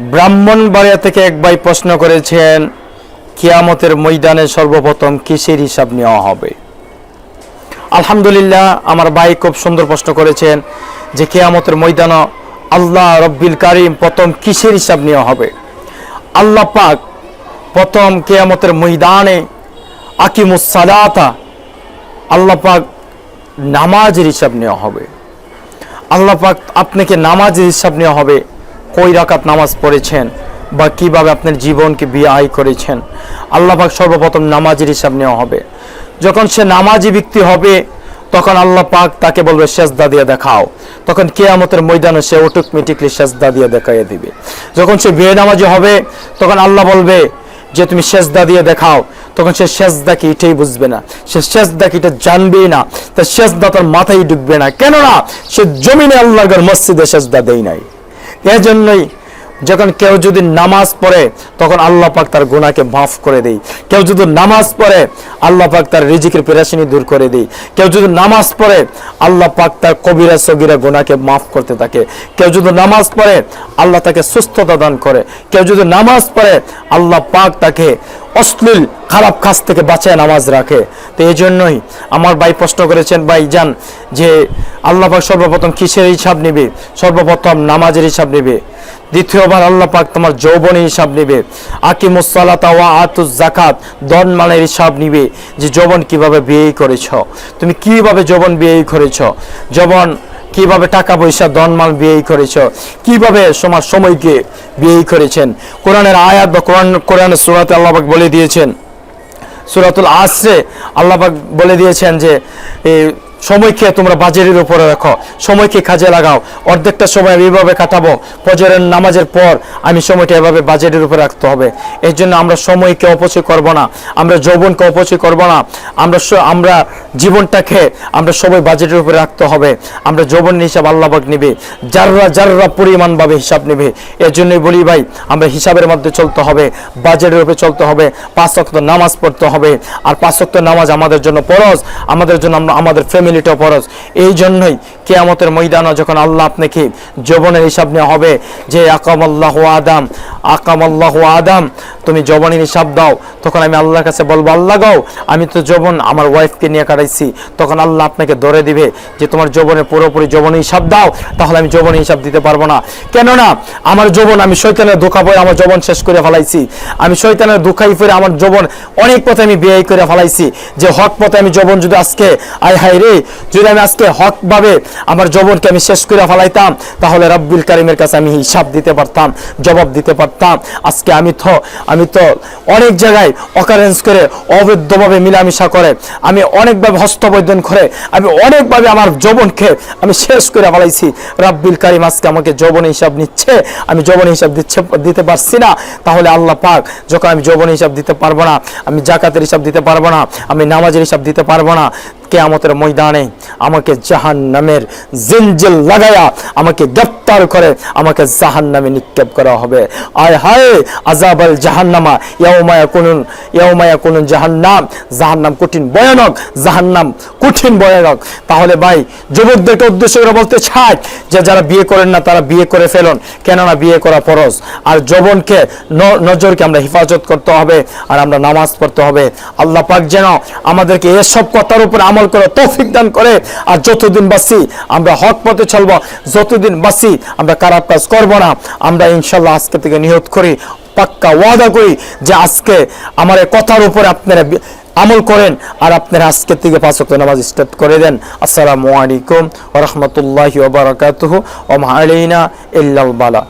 ব্রাহ্মণবাড়িয়া থেকে এক ভাই প্রশ্ন করেছেন, কিয়ামতের ময়দানে সর্বপ্রথম কিসের হিসাব নেওয়া হবে? আলহামদুলিল্লাহ, আমার ভাই খুব সুন্দর প্রশ্ন করেছেন যে কেয়ামতের ময়দান আল্লাহ রব্বিল কারিম প্রথম কিসের হিসাব নেওয়া হবে? আল্লাহ পাক প্রথম কেয়ামতের ময়দানে আকিমুস সালাতা, আল্লাহ পাক নামাজের হিসাব নেওয়া হবে। আল্লাহ পাক আপনাকে নামাজের হিসাব নেওয়া হবে। কই রাকাত নামাজ পড়েছেন বা কীভাবে আপনার জীবনকে বিয়ে করেছেন? আল্লাহ পাক সর্বপ্রথম নামাজের হিসাব নেওয়া হবে। যখন সে নামাজি ব্যক্তি হবে, তখন আল্লাহ পাক তাকে বলবে, সেজদা দিয়ে দেখাও। তখন কেয়ামতের ময়দানে সে অটোমেটিকলি সেজদা দিয়ে দেখাইয়ে দিবে। যখন সে বিয়ে নামাজি হবে, তখন আল্লাহ বলবে যে, তুমি সেজদা দিয়ে দেখাও। তখন সে সেজদা কি এটাই বুঝবে না। সে সেজদা কি এটা জানবেই না। তা সেজদা তার মাথায় ঢুকবে না। কেননা সে জমিনে আল্লাহর মসজিদে সেজদা দেয় নাই। এজন্যই যখন কেউ যদি নামাজ পড়ে, তখন আল্লাহ পাক তার গুনাহকে মাফ করে দেই কেউ যদি নামাজ পড়ে, আল্লাহ পাক তার রিজিকের পেরাশানি দূর করে দেই কেউ যদি নামাজ পড়ে, আল্লাহ পাক তার কবিরা সগিরা গুণাকে মাফ করতে থাকে। কেউ যদি নামাজ পড়ে, আল্লাহ তাকে সুস্থতা দান করে। কেউ যদি নামাজ পড়ে, আল্লাহ পাক তাকে অশ্লীল, খারাপ কাজ থেকে বাঁচায় নামাজ রাখে। তো এই জন্যই আমার ভাই প্রশ্ন করেছেন, ভাই যান যে আল্লাহ পাক সর্বপ্রথম কিসের হিসাব নেবে? সর্বপ্রথম নামাজের হিসাব নেবে। দ্বিতীয়বার আল্লাহ পাক তোমার যৌবনের হিসাব নেবে। আকিমুসালাতা ওয়া আতুজ জাকাত দন মালের হিসাব নিবে যে যৌবন কীভাবে বিয়ে করেছ? তুমি কীভাবে যৌবন বিয়ে করেছ? যৌবন কীভাবে টাকা পয়সা, দনমাল বিয়ে করেছ? কীভাবে সমাজ সময়কে বিয়ে করেছেন? কোরআনের আয়াত বা কোরআন, কোরআনের সুরাতে আল্লাহবাক বলে দিয়েছেন, সুরাতুল আসরে আল্লাহ পাক বলে দিয়েছেন যে সময়কে তোমরা বাজারের উপরে রাখো, সময়কে কাজে লাগাও, অর্ধেকটা সময় আমি এইভাবে কাটাবো, ফজরের নামাজের পর আমি সময়টা এভাবে বাজারের উপরে রাখতে হবে। এর জন্য আমরা সময়কে অপচয় করব না, আমরা যৌবনকে অপচয় করব না, আমরা আমরা জীবনটাকে আমরা সবাই বাজেটের উপরে রাখতে হবে। আমরা যৌবনের হিসাব আল্লাহবাক নেবে। যাররা যাররা পরিমাণভাবে হিসাব নেবে এর জন্যই বলি ভাই, আমরা হিসাবের মধ্যে চলতে হবে বাজেটের উপরে চলতে হবে, পাঁচ ওয়াক্ত নামাজ পড়তে হবে। আর পাঁচ ওয়াক্ত নামাজ আমাদের জন্য ফরজ, আমাদের জন্য আমরা, আমাদের ফ্যামিলিটাও ফরজ। এই জন্যই কেয়ামতের ময়দানে যখন আল্লাহ আপনাকে যৌবনের হিসাব নেওয়া হবে, যে আকাম আল্লাহ আদাম আকাম আল্লাহ আদাম তুমি যৌবনের হিসাব দাও। তখন আমি আল্লাহর কাছে বলব, আল্লাহ গাও আমি তো যৌবন আমার ওয়াইফকে নিয়ে কাটাইছি। তখন আল্লাহ আপনাকে ধরে দিবে যে তোমার যৌবনের পুরোপুরি যৌবনের হিসাব দাও, তাহলে আমি যৌবনের হিসাব দিতে পারব না। কেননা, আমার যৌবন আমি শৈতানের ধোকা পড়ে আমার যৌবন শেষ করে ফেলাইছি। আমি শৈতানের ধোকাই ফিরে আমার যৌবন অনেক পথে আমি বিয়ে করে ফেলাইছি। যে হক পথে আমি যৌবন যদি আজকে আই হাই রে, যদি আমি আজকে হক ভাবে আমার যৌবনকে আমি শেষ করে ফেলাইতাম, তাহলে রব্বুল কারিমের কাছে আমি হিসাব দিতে পারতাম, জবাব দিতে পারতাম। আজকে আমি তো আমি তো অনেক জায়গায় অকারেন্স করে অবৈধভাবে মিলামিশা করে, আমি অনেকভাবে হস্তবৈধন করে, আমি অনেকভাবে আমার যৌবনকে আমি শেষ করে ফেলাইছি। রাব্বিল কারিম আজকে আমাকে যৌবন হিসাব নিচ্ছে, আমি যৌবন হিসাব দিচ্ছে, দিতে পারছি না। তাহলে আল্লাহ পাক যখন আমি যৌবন হিসাব দিতে পারব না, আমি জাকাতের হিসাব দিতে পারব না, আমি নামাজের হিসাব দিতে পারব না, কেয়ামতের ময়দানে আমাকে জাহান নামের জিনজিল লাগায়া আমাকে গ্রেপ্তার করে আমাকে জাহান নামে নিক্ষেপ করা হবে। আয় হায় আজাবাল জাহান্নামা ইয়াউমায়া কুনুন ইয়াউমায়া কুনুন জাহান্নাম। জাহান্নাম কঠিন, ভয়ানক, জাহান্নাম কঠিন, ভয়ানক। তাহলে ভাই, যুবকদেরকে উদ্দেশ্য করে বলতে চাই যে যারা বিয়ে করেন না, তারা বিয়ে করে ফেলুন। কেননা বিয়ে করা ফরজ। আর যৌবনকে নজরকে আমরা হেফাজত করতে হবে আর আমরা নামাজ পড়তে হবে। আল্লাহ পাক যেন আমাদেরকে এসব কথার উপর আমল করে তৌফিক দান করে। আর যতদিন বাসি আমরা হক পথে চলবো। যতদিন বাসি আমরা খারাপ কাজ করব না। আমরা ইনশাল্লাহ আজকে থেকে নিয়ত করি, পাক্কা ওয়াদা করি যে আজকে আমার কথার উপরে আপনারা আমল করেন আর আপনারা আজকে থেকে পাঁচ নামাজ স্টার্ট করে দেন। আসসালামু আলাইকুম ওয়া রাহমাতুল্লাহি ওয়া বারাকাতুহু। ইল্লাল বালা।